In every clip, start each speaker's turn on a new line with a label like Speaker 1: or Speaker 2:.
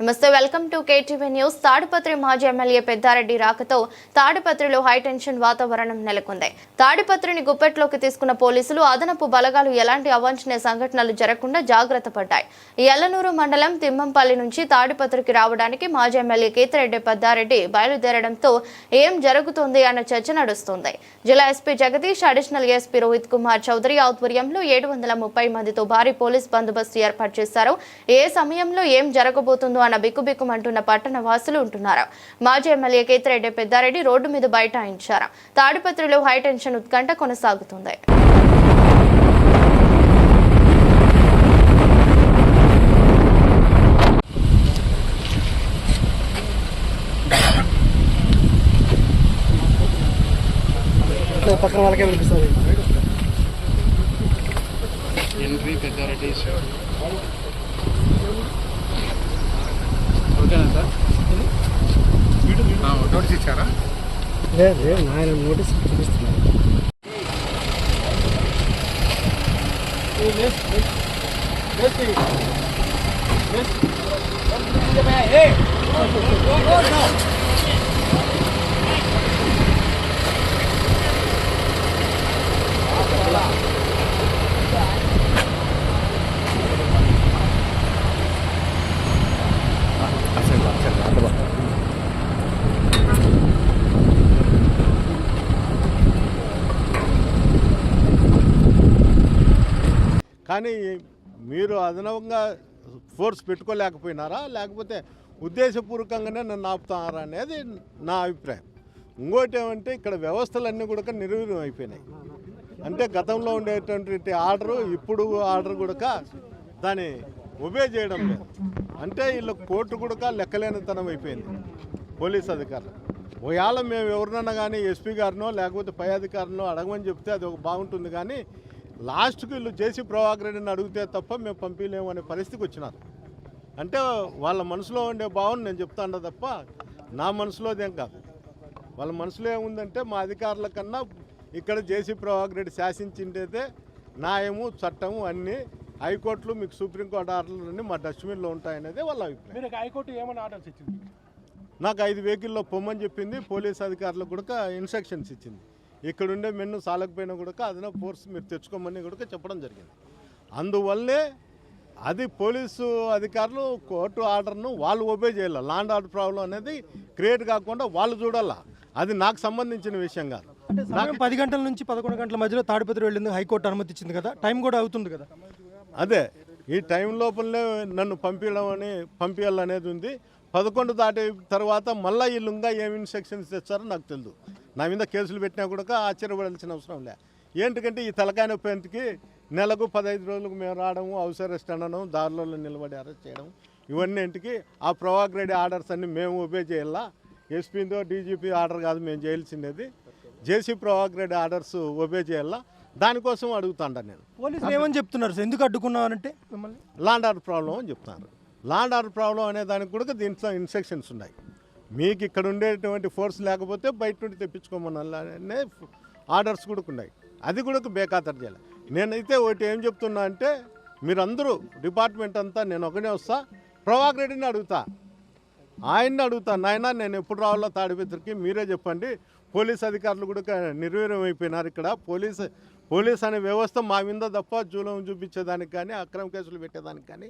Speaker 1: నమస్తే welcome to KTV news. Tadipatri మాజీ MLA Peddareddy రాకతో తాడిపత్రిలో హైటెన్షన్ వాతావరణం నెలకొంది. తాడిపత్రిని గుప్పెట్లోకి తీసుకున్న పోలీసులు అదనపు బలగాలు ఎలాంటి అవాంఛనీయ సంఘటనలు జరగకుండా జాగ్రత్త పడ్డాయి. ఎల్లనూరు మండలం తిమ్మంపల్లి నుంచి తాడిపత్రికి రావడానికి మాజీ ఎమ్మెల్యే కేతిరెడ్డి పెద్దారెడ్డి బయలుదేరడంతో ఏం జరుగుతుంది అన్న చర్చ నడుస్తుంది. జిల్లా SP Jagadish additional SP Rohit Kumar Chowdary ఆధ్వర్యంలో ఏడు వందల ముప్పై మందితో భారీ పోలీస్ బందోబస్తు ఏర్పాటు చేశారు. ఏ సమయంలో ఏం జరగబోతుందో అన్న బిక్కుబిక్కుమంటున్న పట్టణ వాసులు ఉంటున్నారు. మాజీ ఎమ్మెల్యే కేతిరెడ్డి పెద్దారెడ్డి రోడ్డు మీద బైఠాయించారు. తాడిపత్రిలో హైటెన్షన్ ఉత్కంఠ కొనసాగుతుంది.
Speaker 2: పక్కన వాళ్ళకే వినిపిస్తుంది
Speaker 3: ఎంట్రీ పెద్దారెడ్డి ఓకేనా సార్ నోటీస్ ఇచ్చారా
Speaker 2: లేదు లేదు, ఆయన నోటీస్ చూపిస్తున్నారు
Speaker 4: కానీ మీరు అదనంగా ఫోర్స్ పెట్టుకోలేకపోయినారా? లేకపోతే ఉద్దేశపూర్వకంగానే నన్ను ఆపుతారా అనేది నా అభిప్రాయం. ఇంకోటి ఏమంటే ఇక్కడ వ్యవస్థలన్నీ కూడా నిర్వీర్యం అయిపోయినాయి. అంటే గతంలో ఉండేటువంటి ఆర్డరు ఇప్పుడు ఆర్డర్ కూడా దాన్ని ఒబే చేయడం లేదు. అంటే వీళ్ళ కోర్టు కూడా లెక్కలేనితనం అయిపోయింది పోలీస్ అధికారులు. ఒకవేళ మేము ఎవరినన్నా కానీ ఎస్పీ గారినో లేకపోతే పై అధికారినో అడగమని చెప్తే అది ఒక బాగుంటుంది కానీ లాస్ట్కి వీళ్ళు జేసీ ప్రభాకర్ రెడ్డిని అడిగితే తప్ప మేము పంపించలేము అనే పరిస్థితికి వచ్చినారు. అంటే వాళ్ళ మనసులో ఉండే భావన నేను చెప్తాను తప్ప నా మనసులోదేం కాదు. వాళ్ళ మనసులో ఏముందంటే మా అధికారుల కన్నా ఇక్కడ జేసీ ప్రభాకర్ రెడ్డి శాసించిండేదే న్యాయము చట్టము అన్నీ హైకోర్టులు మీకు సుప్రీంకోర్టు ఆర్డర్లు అన్నీ మా డస్ట్బిన్లో ఉంటాయనేదే వాళ్ళ అభిప్రాయం.
Speaker 3: మీరు హైకోర్టు ఏమైనా ఆర్డర్స్ ఇచ్చింది?
Speaker 4: నాకు ఐదు వెహికల్లో పొమ్మని చెప్పింది పోలీస్ అధికారులకు కూడా ఇన్స్ట్రక్షన్స్ ఇచ్చింది. ఇక్కడ ఉండే మెన్ను సాలకపోయినా కూడా అదన ఫోర్స్ మీరు తెచ్చుకోమని కూడా చెప్పడం జరిగింది. అందువల్లే అది పోలీసు అధికారులు కోర్టు ఆర్డర్ను వాళ్ళు ఒబే చేయాలి. లాండ్ ఆర్డర్ ప్రాబ్లం అనేది క్రియేట్ కాకుండా వాళ్ళు చూడాలా. అది నాకు సంబంధించిన విషయం కాదు.
Speaker 2: సమయం పది గంటల నుంచి పదకొండు గంటల మధ్యలో తాడిపత్రి వెళ్ళింది హైకోర్టు అనుమతి ఇచ్చింది కదా. టైం కూడా అవుతుంది కదా.
Speaker 4: అదే ఈ టైం లోపలనే నన్ను పంపించడం అని పంపించాలనేది ఉంది. పదకొండు దాటి తర్వాత మళ్ళీ వీళ్ళు ఇంకా ఏమి ఇన్స్ట్రక్షన్స్ తెచ్చారో నాకు తెలియదు నా మీద కేసులు పెట్టినా కూడా ఆశ్చర్యపడాల్సిన అవసరం లే. ఏంటంటే ఈ తలకాయ నొప్పికి నెలకు పదహైదు రోజులకు మేము రావడము హౌస్ అరెస్ట్ అనడం దారిలో నిలబడి అరెస్ట్ చేయడం ఇవన్నీ ఇంటికి ఆ ప్రవాక్ రెడ్డి ఆర్డర్స్ అన్ని మేము ఒబే చేయాలా? ఎస్పీతో డీజీపీ ఆర్డర్ కాదు మేము చేయాల్సిండేది జేసీ ప్రవాక్ రెడ్డి ఆర్డర్స్ ఒబే చేయాలా? దానికోసం అడుగుతాండ నేను.
Speaker 2: పోలీసులు ఏమని చెప్తున్నారు సార్? ఎందుకు అడ్డుకున్నారంటే మిమ్మల్ని
Speaker 4: లాండ్ ఆర్డర్ ప్రాబ్లం అని చెప్తున్నారు. లాండ్ ఆర్డర్ ప్రాబ్లం అనే దానికి కూడా దీంట్లో ఇన్స్ట్రక్షన్స్ ఉన్నాయి. మీకు ఇక్కడ ఉండేటువంటి ఫోర్స్ లేకపోతే బయట నుండి తెప్పించుకోమని ఆర్డర్స్ కూడా ఉన్నాయి. అది కూడా బేఖాతరు చేయాలి. నేనైతే ఒకటి ఏం చెప్తున్నా అంటే మీరందరూ డిపార్ట్మెంట్ అంతా నేను ఒకనే వస్తా ప్రభాకర్ రెడ్డిని అడుగుతా. ఆయన్ని అడుగుతా నాయన నేను ఎప్పుడు రావాలో తాడిపిద్దరికి మీరే చెప్పండి. పోలీస్ అధికారులు కూడా నిర్వీర్యం అయిపోయినారు ఇక్కడ. పోలీస్ పోలీస్ అనే వ్యవస్థ మా మీద తప్ప జూలం చూపించేదానికి కానీ అక్రమ కేసులు పెట్టేదానికి కానీ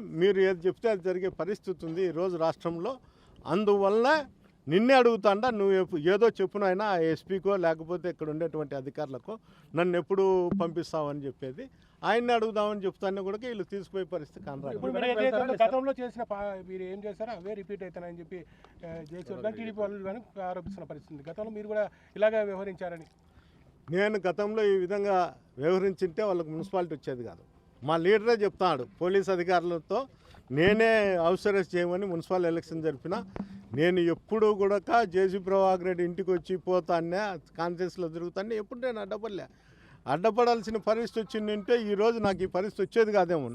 Speaker 4: మీరు ఏది చెప్తే అది జరిగే పరిస్థితి ఉంది ఈరోజు రాష్ట్రంలో. అందువల్ల నిన్నే అడుగుతాండా నువ్వు ఎప్పు- ఏదో చెప్పు నాయన ఆ ఎస్పీకో లేకపోతే ఇక్కడ ఉండేటువంటి అధికారులకు నన్ను ఎప్పుడు పంపిస్తావని చెప్పేది. ఆయన్ని అడుగుదామని చెప్తాను కూడా వీళ్ళు తీసుకుపోయే పరిస్థితి కనరాదు.
Speaker 3: ఏదైతే గతంలో చేసిన పా- మీరు ఏం చేస్తారో అవే రిపీట్ అవుతానని చెప్పి కానీ టీడీపీ వాళ్ళు కానీ ఆరోపిస్తున్న పరిస్థితి. గతంలో మీరు కూడా ఇలాగే వ్యవహరించారని.
Speaker 4: నేను గతంలో ఈ విధంగా వ్యవహరించింటే వాళ్ళకి మున్సిపాలిటీ వచ్చేది కాదు. మా లీడరే చెప్తాడు పోలీస్ అధికారులతో నేనే అవసరం చేయమని మున్సిపల్ ఎలక్షన్ జరిపిన నేను ఎప్పుడు కూడా జేసీ ప్రభాకర్ రెడ్డి ఇంటికి వచ్చి పోతానే కాన్ఫరెన్స్లో జరుగుతానే ఎప్పుడు నేను అడ్డపడలే. అడ్డపడాల్సిన పరిస్థితి వచ్చిందంటే ఈరోజు నాకు ఈ పరిస్థితి వచ్చేది కాదేమో.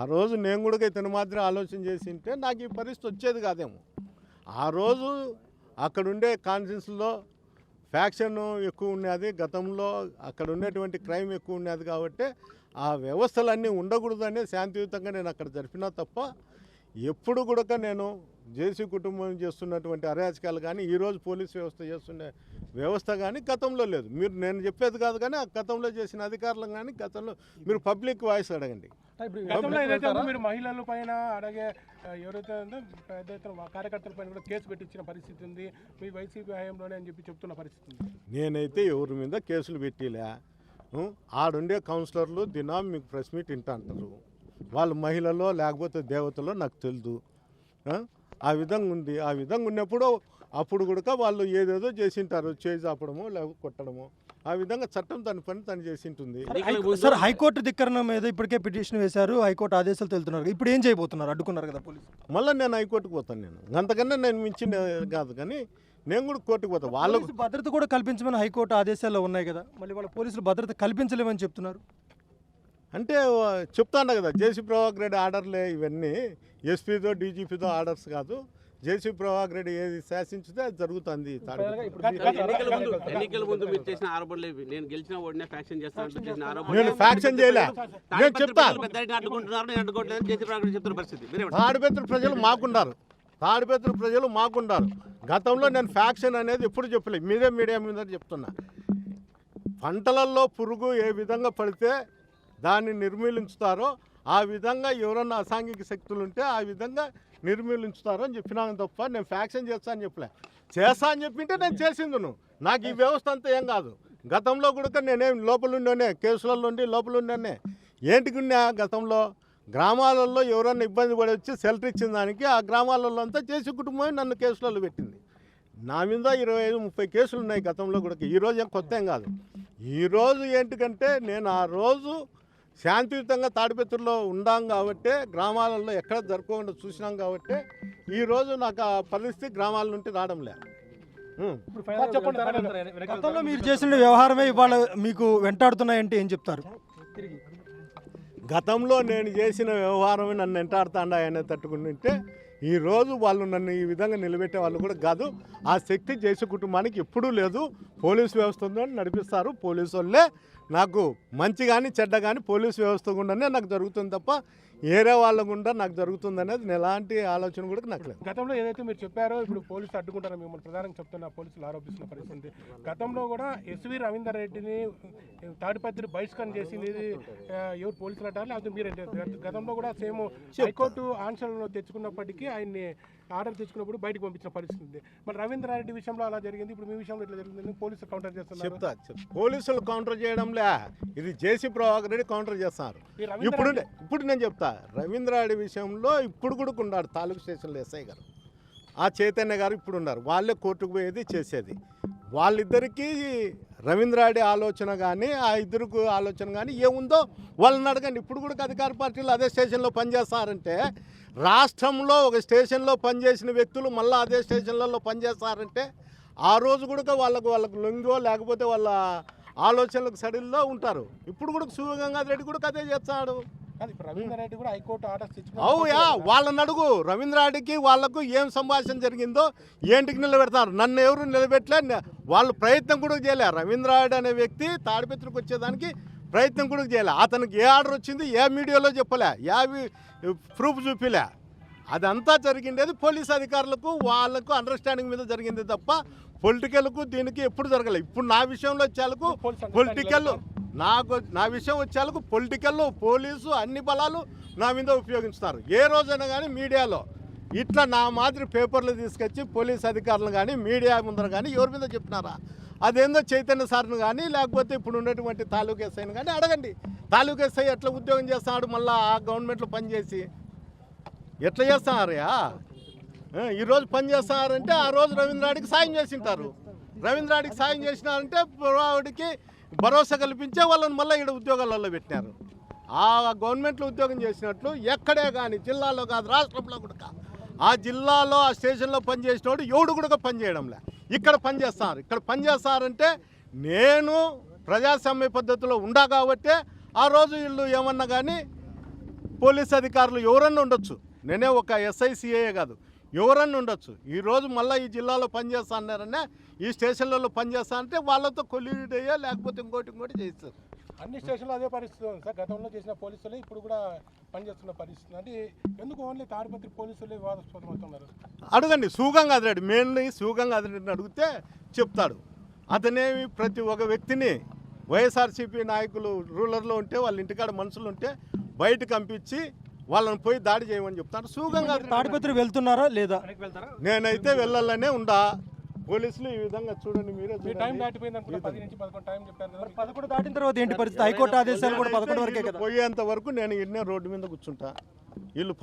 Speaker 4: ఆ రోజు నేను కూడా ఇతను మాత్రం ఆలోచన చేసి ఉంటే నాకు ఈ పరిస్థితి వచ్చేది కాదేమో. ఆ రోజు అక్కడుండే కాన్ఫరెన్స్లో ఫ్యాక్షన్ ఎక్కువ ఉన్నది గతంలో అక్కడ ఉండేటువంటి క్రైమ్ ఎక్కువ ఉన్నది కాబట్టి ఆ వ్యవస్థలన్నీ ఉండకూడదనే శాంతియుతంగా నేను అక్కడ జరిపినా తప్ప ఎప్పుడు కూడా నేను జేసీ కుటుంబం చేస్తున్నటువంటి అరాచకాలు కానీ ఈరోజు పోలీస్ వ్యవస్థ చేస్తున్న వ్యవస్థ కానీ గతంలో లేదు. మీరు నేను చెప్పేది కాదు కానీ ఆ గతంలో చేసిన అధికారులు కానీ గతంలో మీరు పబ్లిక్ వాయిస్ అడగండి.
Speaker 3: గతంలో ఏదైతే ఉందో మీరు మహిళల పైన అలాగే ఆ, ఎవరైతే ఉందో పెద్ద ఎత్తున కార్యకర్తల పైన కూడా కేసు పెట్టించిన పరిస్థితి ఉంది. మీ వైసీపీ హయాంలోనే అని చెప్పి చెప్తున్న పరిస్థితి ఉంది.
Speaker 4: నేనైతే ఎవరి మీద కేసులు పెట్టిలే? ఆడుండే కౌన్సిలర్లు దినం మీకు ప్రెస్ మీట్ వింటా అంటారు వాళ్ళు మహిళలో లేకపోతే దేవతలో నాకు తెలియదు? ఆ విధంగా ఉంది. ఆ విధంగా ఉన్నప్పుడు అప్పుడు కూడా వాళ్ళు ఏదేదో చేసింటారు చాపడము లేకపోతే కొట్టడము. ఆ విధంగా చట్టం తన పని తను చేసింటుంది.
Speaker 2: సార్ హైకోర్టు ధిక్కరణ మీద ఇప్పటికే పిటిషన్ వేశారు హైకోర్టు ఆదేశాలు తెలుతున్నారు. ఇప్పుడు ఏం చేయబోతున్నారు? అడ్డుకున్నారు కదా పోలీసు
Speaker 4: మళ్ళీ నేను హైకోర్టుకు పోతాను నేను. అంతకన్నా నేను మించిన కాదు కానీ నేను కూడా కోర్టుకు పోతాను వాళ్ళకు
Speaker 2: పోలీసు భద్రత కూడా కల్పించమని హైకోర్టు ఆదేశాల్లో ఉన్నాయి కదా. మళ్ళీ వాళ్ళ పోలీసులు భద్రత కల్పించలేమని చెప్తున్నారు.
Speaker 4: అంటే చెప్తాను కదా జేసీ ప్రభాకర్ రెడ్డి ఆర్డర్లే ఇవన్నీ. ఎస్పీతో డీజీపీతో ఆర్డర్స్ కాదు. జేసీ ప్రభాకర్ రెడ్డి ఏది శాసించితే అది జరుగుతుంది తాడిపత్రి.
Speaker 5: ఎన్నికల ముందు ఎన్నికల ముందు మీరు చేసిన ఆరోపణలు ఇవి. నేను గెలిచిన ఓడినే ఫ్యాక్షన్ చేస్తానంటూ చేసిన ఆరోపణలు
Speaker 4: నేను ఫ్యాక్షన్ చేయలే. నేను చెప్తా
Speaker 5: పెద్దరిని అడ్డుకుంటున్నారు నేను అడ్డుకోవట్లేదు చేసి ప్రకారం చెప్తున్న పరిస్థితి. మీరే
Speaker 4: తాడిపత్రి ప్రజలు మాకున్నారు. తాడిపత్రి ప్రజలు మాకున్నారు. గతంలో నేను ఫ్యాక్షన్ అనేది ఎప్పుడు చెప్పలేదు మీరే మీడియా మీద చెప్తున్నా. పంటలలో పురుగు ఏ విధంగా పడితే దాన్ని నిర్మూలించుతారో ఆ విధంగా ఎవరన్నా అసాంఘిక శక్తులు ఉంటే ఆ విధంగా నిర్మూలించుతారో అని చెప్పినాను తప్ప నేను ఫ్యాక్షన్ చేస్తా అని చెప్పలే. చేస్తా అని చెప్పింటే నేను చేసింది నువ్వు నాకు ఈ వ్యవస్థ అంతా ఏం కాదు. గతంలో కూడా నేనేం లోపలుండే ఉండేనే కేసులలో ఉండి లోపల ఉండేనే గతంలో? గ్రామాలలో ఎవరన్నా ఇబ్బంది పడి వచ్చి సెల్టర్ ఇచ్చిన దానికి ఆ గ్రామాలలో అంతా చేసి కుటుంబం నన్ను కేసులలో పెట్టింది. నా మీద ఇరవై ఐదు ముప్పై కేసులు ఉన్నాయి గతంలో కూడా. ఈరోజు ఏం కొత్త ఏం కాదు. ఈరోజు ఏంటికంటే నేను ఆ రోజు శాంతియుతంగా తాడిపత్రిలో ఉండాం కాబట్టి గ్రామాలలో ఎక్కడ జరగకుండా చూసినాం కాబట్టి ఈరోజు నాకు ఆ పరిస్థితి గ్రామాల నుండి రావడం లే ఉం.
Speaker 3: చెప్పండి
Speaker 2: గతంలో మీరు చేసిన వ్యవహారమే ఇవాళ మీకు వెంటాడుతున్నాయంటే ఏం చెప్తారు?
Speaker 4: గతంలో నేను చేసిన వ్యవహారమే నన్ను ఎంటాడుతాండా అనే తట్టుకుంటుంటే ఈరోజు వాళ్ళు నన్ను ఈ విధంగా నిలబెట్టే వాళ్ళు కూడా కాదు. ఆ శక్తి చేసే కుటుంబానికి ఎప్పుడూ లేదు. పోలీస్ వ్యవస్థ ఉందని నడిపిస్తారు. పోలీసు వాళ్ళే. నాకు మంచి కానీ చెడ్డ కానీ పోలీస్ వ్యవస్థ గుండానే నాకు జరుగుతుంది తప్ప ఏరే వాళ్ళ గుండా నాకు జరుగుతుంది అనేది నేను ఎలాంటి ఆలోచన కూడా నాకు లేదు
Speaker 3: గతంలో ఏదైతే మీరు చెప్పారో ఇప్పుడు పోలీసులు అడ్డుకుంటారో మిమ్మల్ని ప్రధానంగా చెప్తున్న పోలీసులు ఆరోపిస్తున్న పరిస్థితి. గతంలో కూడా ఎస్వి రవీందర్ రెడ్డిని తాడిపత్రి బహిష్కరణ చేసింది ఎవరు పోలీసులు అంటారు? లేకపోతే మీరే గత- గతంలో కూడా సేమ్ హైకోర్టు ఆంక్షలను తెచ్చుకున్నప్పటికీ ఆయన్ని ఆర్డర్ తెచ్చుకున్నప్పుడు బయటకు పంపించిన పరిస్థితి. ఉంది మరి రవీంద్ర రెడ్డి విషయంలో అలా జరిగింది. ఇప్పుడు మీ విషయంలో ఇట్లా జరిగింది పోలీసులు కౌంటర్ చేస్తున్నారు.
Speaker 4: చెప్తా పోలీసులు కౌంటర్ చేయడంలే. ఇది జేసీ ప్రభాకర్ రెడ్డి కౌంటర్ చేస్తున్నారు. ఇప్పుడు ఇప్పుడు నేను చెప్తా రవీంద్రాడి విషయంలో ఇప్పుడు కూడా ఉన్నాడు తాలూకు స్టేషన్లో ఎస్ఐ గారు. ఆ చైతన్య గారు ఇప్పుడు ఉన్నారు. వాళ్ళే కోర్టుకు పోయేది చేసేది. వాళ్ళిద్దరికీ రవీంద్రాడి ఆలోచన కానీ ఆ ఇద్దరుకు ఆలోచన కానీ ఏముందో వాళ్ళని అడగండి. ఇప్పుడు కూడా అధికార పార్టీలు అదే స్టేషన్లో పనిచేస్తారంటే రాష్ట్రంలో ఒక స్టేషన్లో పనిచేసిన వ్యక్తులు మళ్ళీ అదే స్టేషన్లలో పనిచేస్తారంటే ఆ రోజు కూడా వాళ్ళకు వాళ్ళకు లొంగో లేకపోతే వాళ్ళ ఆలోచనలకు సడిల్లో ఉంటారు. ఇప్పుడు కూడా శివగంగాధర్ రెడ్డి కూడా అదే చేస్తాడు. వాళ్ళని అడుగు. రవీంద్రాడికి వాళ్ళకు ఏం సంభాషణ జరిగిందో ఏంటికి నిలబెడతారు? నన్ను ఎవరు నిలబెట్టలే వాళ్ళు ప్రయత్నం కూడా చేయలే. రవీంద్రాడు అనే వ్యక్తి తాడిపత్రికి వచ్చేదానికి ప్రయత్నం కూడా చేయలే. అతనికి ఏ ఆర్డర్ వచ్చింది ఏ మీడియాలో చెప్పలే ఏ ప్రూఫ్ చూపిలే. అదంతా జరిగిండేది పోలీస్ అధికారులకు వాళ్ళకు అండర్స్టాండింగ్ మీద జరిగింది తప్ప పొలిటికల్కు దీనికి ఎప్పుడు జరగలేదు ఇప్పుడు నా విషయంలో వచ్చేలకు
Speaker 3: understanding
Speaker 4: పొలిటికల్ నాకు నా విషయం వచ్చేలకు పొలిటికల్ పోలీసు అన్ని బలాలు నా మీద ఉపయోగిస్తున్నారు. ఏ రోజైనా కానీ మీడియాలో ఇట్లా నా మాదిరి పేపర్లు తీసుకొచ్చి పోలీస్ అధికారులు కానీ మీడియా ముందర కానీ ఎవరి మీద చెప్తున్నారా? అదేందో చైతన్య సార్ను కానీ లేకపోతే ఇప్పుడు ఉన్నటువంటి తాలూకు ఎస్ఐని కానీ అడగండి. తాలూకు ఎస్ఐ ఎట్లా ఉద్యోగం చేస్తున్నాడు? మళ్ళీ ఆ గవర్నమెంట్లో పనిచేసి ఎట్లా చేస్తున్నారయ్యా ఈరోజు పని చేస్తున్నారంటే ఆ రోజు రవీంద్రాడికి సాయం చేసింటారు. రవీంద్రాడికి సాయం చేసినారంటే ఆవిడకి భరోసా కల్పించే వాళ్ళని మళ్ళీ ఇక్కడ ఉద్యోగాలలో పెట్టినారు. ఆ గవర్నమెంట్లో ఉద్యోగం చేసినట్లు ఎక్కడే కానీ జిల్లాలో కాదు రాష్ట్రంలో కూడా ఆ జిల్లాలో ఆ స్టేషన్లో పనిచేసినోడు ఎవడు కూడా పనిచేయడంలే ఇక్కడ పనిచేస్తారు ఇక్కడ పనిచేస్తారంటే నేను ప్రజాస్వామ్య పద్ధతిలో ఉండా కాబట్టి ఆ రోజు వీళ్ళు ఏమన్నా కానీ పోలీస్ అధికారులు ఎవరన్నా ఉండొచ్చు. నేనే ఒక ఎస్ఐసిఏ కాదు. ఎవరన్నా ఉండొచ్చు. ఈరోజు మళ్ళీ ఈ జిల్లాలో పనిచేస్తా అన్నారనే ఈ స్టేషన్లలో పనిచేస్తా అంటే వాళ్ళతో కొలీడ్ అయ్యా లేకపోతే ఇంకోటి ఇంకోటి చేస్తారు
Speaker 3: అన్ని స్టేషన్లో అదే పరిస్థితి ఉంది సార్. గతంలో చేసిన పోలీసులే ఇప్పుడు కూడా పనిచేస్తున్న పరిస్థితి అంటే ఎందుకు ఓన్లీ తాడిపత్రి పోలీసులే వివాదాస్పదం అవుతున్నారు?
Speaker 4: అడగండి సుగంగాధరెడ్డి మెయిన్లీ సుగంగాధరెడ్డిని అడిగితే చెప్తాడు. అతనేమి ప్రతి ఒక్క వ్యక్తిని వైఎస్ఆర్సీపీ నాయకులు రూలర్లో ఉంటే వాళ్ళ ఇంటికాడ మనుషులు ఉంటే బయటకు పంపించి వాళ్ళని పోయి దాడి చేయమని చెప్తాడు సుగంగాధరెడ్డి
Speaker 2: తాడిపత్రి వెళ్తున్నారా లేదా?
Speaker 4: నేనైతే వెళ్ళాలనే ఉండా. పోలీసులు ఈ విధంగా చూడండి మీరే
Speaker 3: పదకొండు టైం చెప్పారు కదా మీకు.
Speaker 2: పదకొండు దాటిన తర్వాత ఏంటి పరిస్థితి? హైకోర్టు ఆదేశాలు కూడా పదకొండు వరకే
Speaker 4: పోయేంత వరకు నేను ఇన్నే రోడ్డు మీద కూర్చుంటా. వీళ్ళు